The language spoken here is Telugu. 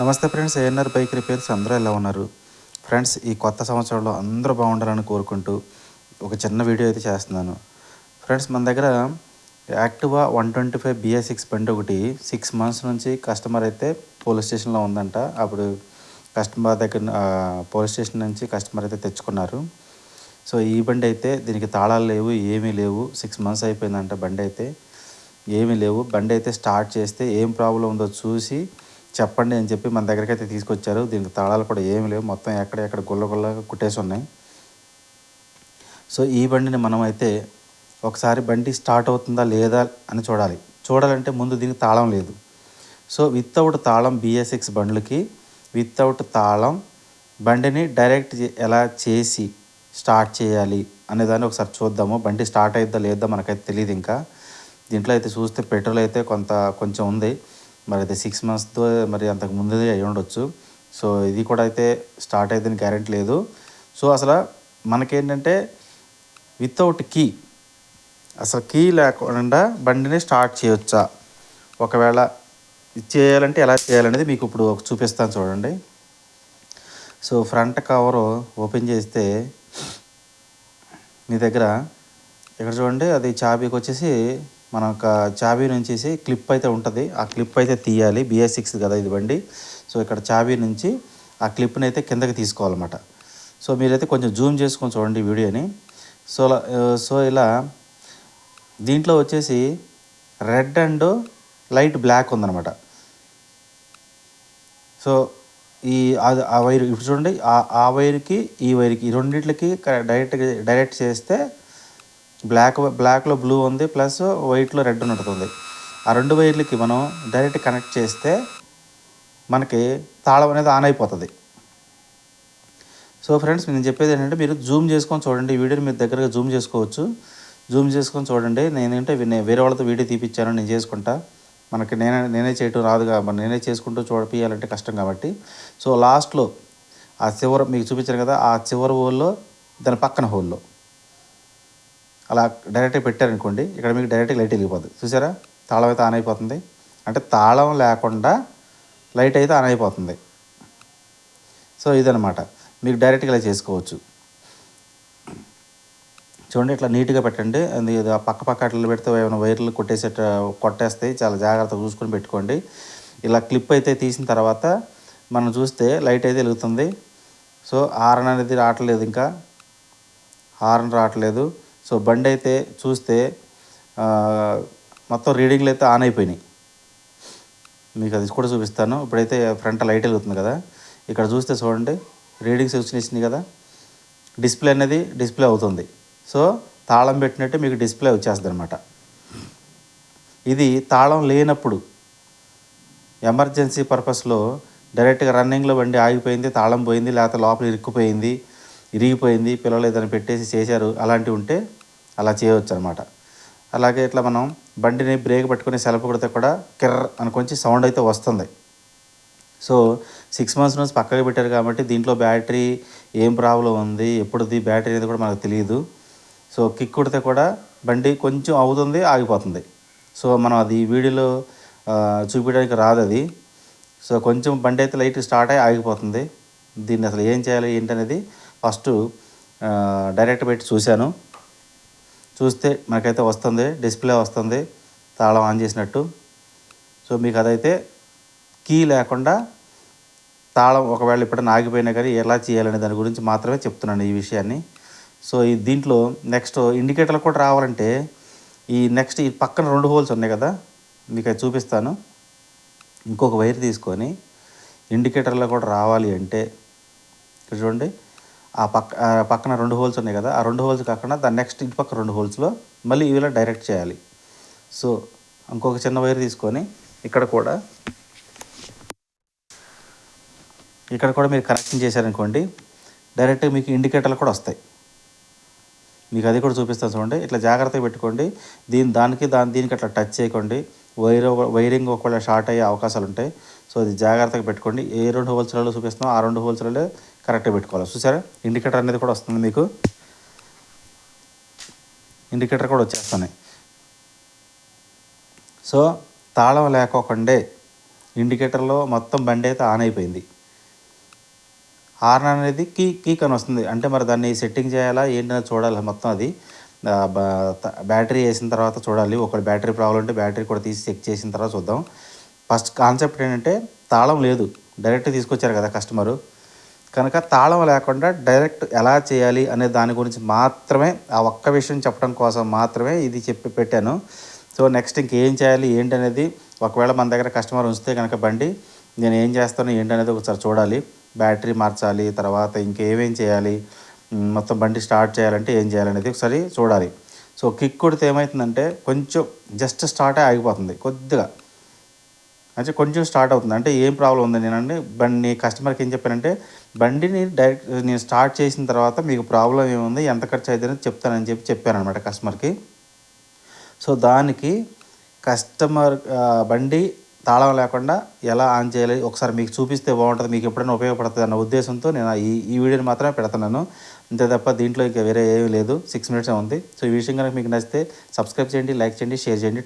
నమస్తే ఫ్రెండ్స్ ఏఎన్ఆర్ బైక్ రిపేర్స్ అందరూ ఎలా ఉన్నారు? ఫ్రెండ్స్ ఈ కొత్త సంవత్సరంలో అందరూ బాగుండాలని కోరుకుంటూ ఒక చిన్న వీడియో అయితే చేస్తున్నాను. ఫ్రెండ్స్ మన దగ్గర Activa one twenty five BA six బండి ఒకటి సిక్స్ మంత్స్ నుంచి కస్టమర్ అయితే పోలీస్ స్టేషన్లో ఉందంట. అప్పుడు కస్టమర్ దగ్గర పోలీస్ స్టేషన్ నుంచి కస్టమర్ అయితే తెచ్చుకున్నారు. సో ఈ బండి అయితే దీనికి తాళాలు లేవు ఏమీ లేవు. సిక్స్ మంత్స్ అయిపోయిందంట బండి అయితే. ఏమీ లేవు. బండి అయితే స్టార్ట్ చేస్తే ఏం ప్రాబ్లం ఉందో చూసి చెప్పండి అని చెప్పి మన దగ్గరికి అయితే తీసుకొచ్చారు. దీనికి తాళాలు కూడా ఏమి లేవు. మొత్తం ఎక్కడెక్కడ గుల్ల గుల్లగా కుట్టేసి ఉన్నాయి. సో ఈ బండిని మనం అయితే ఒకసారి బండి స్టార్ట్ అవుతుందా లేదా అని చూడాలి. చూడాలంటే ముందు దీనికి తాళం లేదు. సో వితౌట్ తాళం బిఎస్ఎక్స్ బండ్లకి వితౌట్ తాళం బండిని డైరెక్ట్ ఎలా చేసి స్టార్ట్ చేయాలి అనేదాన్ని ఒకసారి చూద్దాము. బండి స్టార్ట్ అయిద్దా లేదా మనకైతే తెలియదు ఇంకా. దీంట్లో అయితే చూస్తే పెట్రోల్ అయితే కొంత కొంచెం ఉంది. మరి అయితే సిక్స్ మంత్స్తో మరి అంతకు ముందే అయి ఉండొచ్చు. సో ఇది కూడా అయితే స్టార్ట్ అయితే గ్యారెంటీ లేదు. సో అసలు మనకేంటంటే వితౌట్ కీ అసలు కీ లేకుండా బండిని స్టార్ట్ చేయొచ్చా? ఒకవేళ చేయాలంటే ఎలా చేయాలనేది మీకు ఇప్పుడు ఒక చూపిస్తాను చూడండి. సో ఫ్రంట్ కవర్ ఓపెన్ చేస్తే మీ దగ్గర ఇక్కడ చూడండి అది చాబీకి వచ్చేసి మన ఒక చాబీ నుంచి క్లిప్ అయితే ఉంటుంది. ఆ క్లిప్ అయితే తీయాలి. బిఎస్ సిక్స్ కదా ఇది బండి. సో ఇక్కడ చాబీ నుంచి ఆ క్లిప్ని అయితే కిందకి తీసుకోవాలన్నమాట. సో మీరైతే కొంచెం జూమ్ చేసుకొని చూడండి వీడియోని. సో అలా- సో ఇలా దీంట్లో వచ్చేసి రెడ్ అండ్ లైట్ బ్లాక్ ఉందన్నమాట. సో ఈ ఆ వైర్ ఇప్పుడు చూడండి ఆ ఆ వైర్కి ఈ వైర్కి ఈ రెండిట్లకి డైరెక్ట్ డైరెక్ట్ చేస్తే బ్లాక్ బ్లాక్లో బ్లూ ఉంది ప్లస్ వైట్లో రెడ్ ఉంటుంది ఆ రెండు వైర్లకి మనం డైరెక్ట్ కనెక్ట్ చేస్తే మనకి తాళం అనేది ఆన్ అయిపోతుంది. సో ఫ్రెండ్స్ నేను చెప్పేది ఏంటంటే మీరు జూమ్ చేసుకొని చూడండి. ఈ వీడియోని మీరు దగ్గరగా జూమ్ చేసుకోవచ్చు. జూమ్ చేసుకొని చూడండి. నేనేంటే నే- వేరే వాళ్ళతో వీడియో తీపిచ్చాను నేను చేసుకుంటా. మనకి నేనే నేనే చేయటం రాదు కాబట్టి నేనే చేసుకుంటూ చూడపియాలంటే కష్టం కాబట్టి. సో లాస్ట్లో ఆ చివర మీకు చూపించాను కదా ఆ చివరి హోల్లో దాని పక్కన హోల్లో. అలా డైరెక్ట్గా పెట్టారనుకోండి ఇక్కడ మీకు డైరెక్ట్గా లైట్ వెళ్ళిపోతుంది చూసారా? తాళం అయితే ఆన్ అయిపోతుంది. అంటే తాళం లేకుండా లైట్ అయితే ఆన్ అయిపోతుంది. సో ఇదనమాట మీకు డైరెక్ట్గా ఇలా చేసుకోవచ్చు. చూడండి ఇట్లా నీట్గా పెట్టండి. అది పక్క పక్క అట్లా పెడితే ఏమైనా వైర్లు కొట్టేసేట కొట్టేస్తాయి చాలా జాగ్రత్తగా చూసుకొని పెట్టుకోండి. ఇలా క్లిప్ అయితే తీసిన తర్వాత మనం చూస్తే లైట్ అయితే వెలుగుతుంది. సో హార్న్ అనేది రావట్లేదు ఇంకా. హార్న్ రావట్లేదు. సో బండి అయితే చూస్తే మొత్తం రీడింగ్లు అయితే ఆన్ అయిపోయినాయి. మీకు అది కూడా చూపిస్తాను. ఇప్పుడైతే ఫ్రంట్ లైట్ వెలుగుతుంది కదా. ఇక్కడ చూస్తే చూడండి రీడింగ్స్ వచ్చినాయి కదా. డిస్ప్లే అనేది డిస్ప్లే అవుతుంది. సో తాళం పెట్టినట్టు మీకు డిస్ప్లే వచ్చేస్తుంది అనమాట ఇది తాళం లేనప్పుడు ఎమర్జెన్సీ పర్పస్లో డైరెక్ట్గా రన్నింగ్లో బండి ఆగిపోయింది తాళం పోయింది లేకపోతే లోపల ఇరుక్కుపోయింది ఇరిగిపోయింది పిల్లలు ఏదైనా పెట్టేసి చేశారు అలాంటివి ఉంటే అలా చేయవచ్చు అనమాట అలాగే ఇట్లా మనం బండిని బ్రేక్ పట్టుకుని సెలవు కొడితే కూడా కిర్ర అని కొంచెం సౌండ్ అయితే వస్తుంది. సో సిక్స్ మంత్స్ నుంచి పక్కకి పెట్టారు కాబట్టి దీంట్లో బ్యాటరీ ఏం ప్రాబ్లం ఉంది ఎప్పుడుది బ్యాటరీ అనేది కూడా మనకు తెలియదు సో కిక్ కొడితే కూడా బండి కొంచెం అవుతుంది ఆగిపోతుంది. సో మనం అది వీడియోలో చూపించడానికి రాదు అది. సో కొంచెం బండి అయితే లైట్ స్టార్ట్ అయ్యి ఆగిపోతుంది. దీన్ని అసలు ఏం చేయాలి ఏంటనేది ఫస్ట్ డైరెక్ట్ పెట్టి చూశాను. చూస్తే మనకైతే వస్తుంది డిస్ప్లే వస్తుంది తాళం ఆన్ చేసినట్టు. సో మీకు అదైతే కీ లేకుండా తాళం ఒకవేళ ఎప్పుడైనా ఆగిపోయినా కానీ ఎలా చేయాలనే దాని గురించి మాత్రమే చెప్తున్నాను ఈ విషయాన్ని. సో ఈ దీంట్లో నెక్స్ట్ ఇండికేటర్లు కూడా రావాలంటే ఈ నెక్స్ట్ ఈ పక్కన రెండు హోల్స్ ఉన్నాయి కదా మీకు అది చూపిస్తాను. ఇంకొక వైర్ తీసుకొని ఇండికేటర్లో కూడా రావాలి అంటే ఇక్కడ చూడండి. ఆ పక్క పక్కన రెండు హోల్స్ ఉన్నాయి కదా ఆ రెండు హోల్స్ కాకుండా దాని నెక్స్ట్ ఇటు పక్క రెండు హోల్స్లో మళ్ళీ ఇవిలా డైరెక్ట్ చేయాలి. సో ఇంకొక చిన్న వైర్ తీసుకొని ఇక్కడ కూడా ఇక్కడ కూడా మీరు కనెక్షన్ చేశారనుకోండి డైరెక్ట్గా మీకు ఇండికేటర్లు కూడా వస్తాయి. మీకు అది కూడా చూపిస్తాను చూడండి. ఇట్లా జాగ్రత్తగా పెట్టుకోండి. దీని దానికి దాని దీనికి అట్లా టచ్ చేయకండి. వైర్ వైరింగ్ ఒకవేళ షార్ట్ అయ్యే అవకాశాలు ఉంటాయి. సో అది జాగ్రత్తగా పెట్టుకోండి. ఏ రెండు హోల్స్లలో చూపిస్తున్నాం ఆ రెండు హోల్స్లలో కరెక్ట్గా పెట్టుకోవాలి. చూసారా? ఇండికేటర్ అనేది కూడా వస్తుంది మీకు. ఇండికేటర్ కూడా వచ్చేస్తున్నాయి. సో తాళం లేకోకుండే ఇండికేటర్లో మొత్తం బండి అయితే ఆన్ అయిపోయింది. హార్న్ అనేది కీ కీక్ అని వస్తుంది. అంటే మరి దాన్ని సెట్టింగ్ చేయాలా? ఏంటనేది చూడాలి మొత్తం అది. బ్యాటరీ వేసిన తర్వాత చూడాలి. ఒకటి బ్యాటరీ ప్రాబ్లం ఉంటే బ్యాటరీ కూడా తీసి చెక్ చేసిన తర్వాత చూద్దాం. ఫస్ట్ కాన్సెప్ట్ ఏంటంటే తాళం లేదు. డైరెక్ట్ తీసుకొచ్చారు కదా కస్టమరు. కనుక తాళం లేకుండా డైరెక్ట్ ఎలా చేయాలి అనే దాని గురించి మాత్రమే ఆ ఒక్క విషయం చెప్పడం కోసం మాత్రమే ఇది చెప్పి పెట్టాను. సో నెక్స్ట్ ఇంకేం చేయాలి ఏంటనేది ఒకవేళ మన దగ్గర కస్టమర్ ఉంచితే కనుక బండి నేను ఏం చేస్తాను ఏంటనేది ఒకసారి చూడాలి. బ్యాటరీ మార్చాలి తర్వాత ఇంకేమేం చేయాలి మొత్తం బండి స్టార్ట్ చేయాలంటే ఏం చేయాలనేది ఒకసారి చూడాలి. సో కిక్ కొడితే ఏమవుతుందంటే కొంచెం జస్ట్ స్టార్టే ఆగిపోతుంది కొద్దిగా. అంటే కొంచెం స్టార్ట్ అవుతుంది. అంటే ఏం ప్రాబ్లం ఉంది? నేనండి బండి కస్టమర్కి ఏం చెప్పానంటే బండిని డైరెక్ట్ నేను స్టార్ట్ చేసిన తర్వాత మీకు ప్రాబ్లం ఏముంది? ఎంత ఖర్చు అవుతుందని చెప్తానని చెప్పి చెప్పాను అనమాట కస్టమర్కి సో దానికి కస్టమర్ బండి తాళం లేకుండా ఎలా ఆన్ చేయాలి? ఒకసారి మీకు చూపిస్తే బాగుంటుంది మీకు ఎప్పుడైనా ఉపయోగపడుతుంది అన్న ఉద్దేశంతో నేను ఈ ఈ వీడియోని మాత్రమే పెడుతున్నాను. అంతే తప్ప దీంట్లో ఇంకా వేరే ఏమీ లేదు. సిక్స్ మినిట్స్ ఉంది. సో ఈ విషయం కనుక మీకు నచ్చితే సబ్స్క్రైబ్ చేయండి లైక్ చేయండి షేర్ చేయండి.